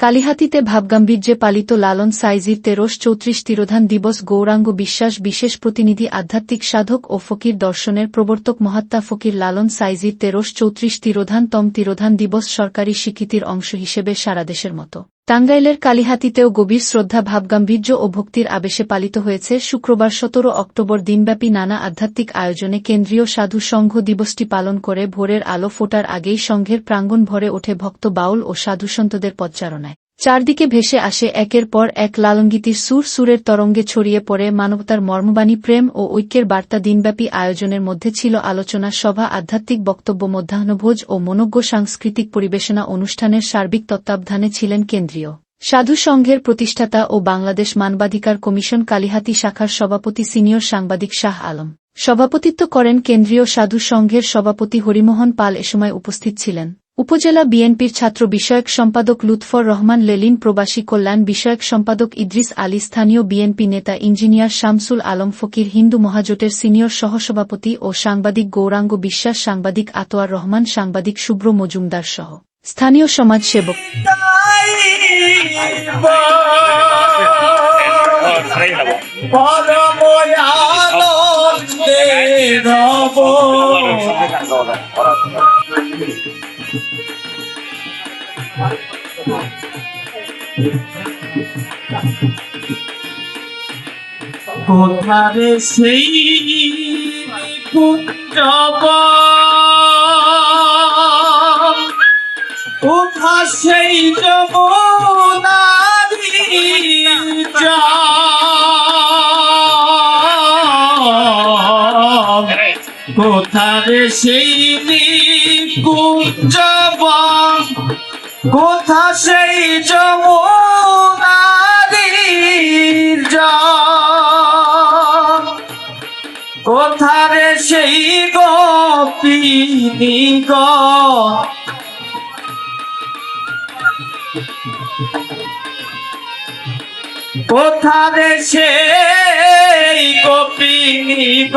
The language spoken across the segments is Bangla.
কালিহাতিতে ভাবগাম্ভীর্যে পালিত লালন সাইজির তেরোশ চৌত্রিশ তিরোধান দিবস গৌরাঙ্গ বিশ্বাস বিশেষ প্রতিনিধি আধ্যাত্মিক সাধক ও ফকির দর্শনের প্রবর্তক মহাত্মা ফকির লালন সাইজির তেরোশ চৌত্রিশ তিরোধান তম তিরোধান দিবস সরকারি স্বীকৃতির অংশ হিসেবে সারাদেশের মতো। টাঙ্গাইলের কালিহাতিতেও গভীর শ্রদ্ধা, ভাবগাম্ভীর্য ও ভক্তির আবেশে পালিত হয়েছে শুক্রবার সতেরো অক্টোবর দিনব্যাপী নানা আধ্যাত্মিক আয়োজনে কেন্দ্রীয় সাধু সংঘ দিবসটি পালন করে ভোরের আলো ফোটার আগেই সংঘের প্রাঙ্গণ ভরে ওঠে ভক্ত বাউল ও সাধুসন্তদের পদচারণায়। চারদিকে ভেসে আসে একের পর এক লালঙ্গীতির সুর, সুরের তরঙ্গে ছড়িয়ে পড়ে মানবতার মর্মবাণী, প্রেম ও ঐক্যের বার্তা দিনব্যাপী আয়োজনের মধ্যে ছিল আলোচনা, সভা, আধ্যাত্মিক বক্তব্য, মধ্যাহ্নভোজ ও মনোজ্ঞ সাংস্কৃতিক পরিবেশনা অনুষ্ঠানের সার্বিক তত্ত্বাবধানে ছিলেন কেন্দ্রীয় সাধু সংঘের প্রতিষ্ঠাতা ও বাংলাদেশ মানবাধিকার কমিশন কালিহাতি শাখার সভাপতি সিনিয়র সাংবাদিক শাহ আলম। সভাপতিত্ব করেন কেন্দ্রীয় সাধু সংঘের সভাপতি হরিমোহন পাল এ সময় উপস্থিত ছিলেন। উপজেলা বিএনপির ছাত্র বিষয়ক সম্পাদক লুৎফর রহমান লেলিন প্রবাসী কল্যাণ বিষয়ক সম্পাদক ইদ্রিস আলী স্থানীয় বিএনপি নেতা ইঞ্জিনিয়ার শামসুল আলম ফকির হিন্দু মহাজোটের সিনিয়র সহসভাপতি ও সাংবাদিক গৌরাঙ্গ বিশ্বাস, সাংবাদিক আতোয়ার রহমান, সাংবাদিক শুভ্র মজুমদার সহ। স্থানীয় সমাজসেবক। কোথারে সেই কুঞ্জব কোথা সেই যমুনারি কোথারে সেই কুঞ্জব কোথা সেই যমুনারির কোথারে সেই গোপিনী গ কোথারে সেই গোপিনী গ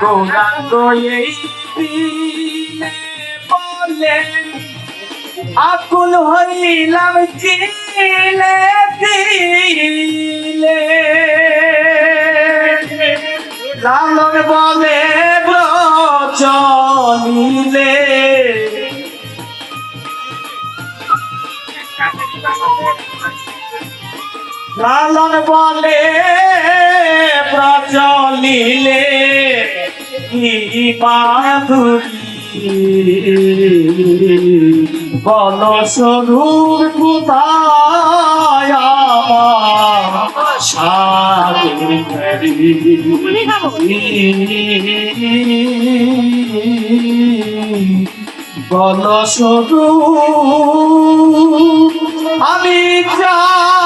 গৌরাঙ্গ এই দিলে বলে আকুল হইলাম দিলে দিলে। লালন বলে চলিলে লালন বলে প্রচলিলে বল স্বরূপ কোথায় বল স্বরূপ আমি যার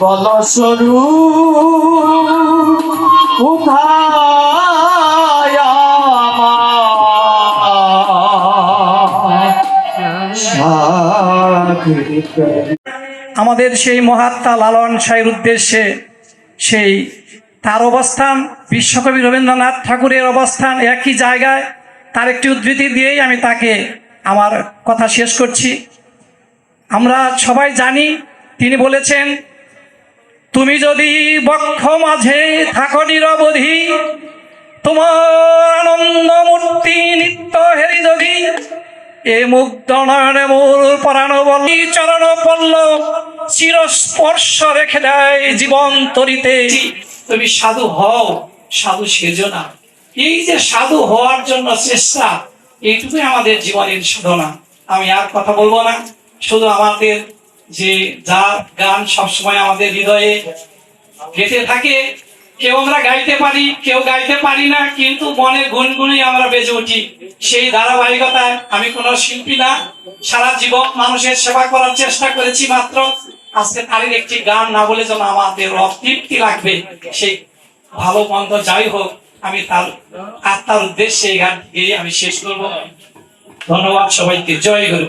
আমার আমাদের সেই মহাত্মা লালন সাহের উদ্দেশ্যে সেই তার অবস্থান, বিশ্বকবি রবীন্দ্রনাথ ঠাকুরের অবস্থান একই জায়গায়, তার একটি উদ্ধৃতি দিয়েই আমি তাকে আমার কথা শেষ করছি। আমরা সবাই জানি, তিনি বলেছেন তুমি যদি বক্ষ মাঝে থাকো নিরবধি, তোমার আনন্দ মূর্তি নিত্য হেরি যদি এ মুগ্ধ নয়নে মূল পরাণ বলি চরণ পল্ল চিরস্পর্শ রেখে দেয় জীবন তরিতে। তুমি সাধু হও, সাধু সেজ না। এই যে সাধু হওয়ার জন্য চেষ্টা, এইটুকুই আমাদের জীবনের সাধনা। আমি আর কথা বলব না, শুধু আমাদের যে যার গান সবসময় আমাদের হৃদয়ে গেঁথে থাকে। কেউ আমরা গাইতে পারি, কেউ গাইতে পারি না, কিন্তু মনে গুনগুনে আমরা বেজে উঠি। সেই ধারাবাহিকতায় আমি কোনো শিল্পী না। সারা জীবন মানুষের সেবা করার চেষ্টা করেছি মাত্র। আজকে তারির একটি গান না বলে যেন আমাদের অতৃপ্তি লাগবে। সেই ভালো মন্দ যাই হোক, আমি তার আত্মার উদ্দেশ্যে এই গান গিয়ে আমি শেষ করব। ধন্যবাদ সবাইকে। জয় গুরু।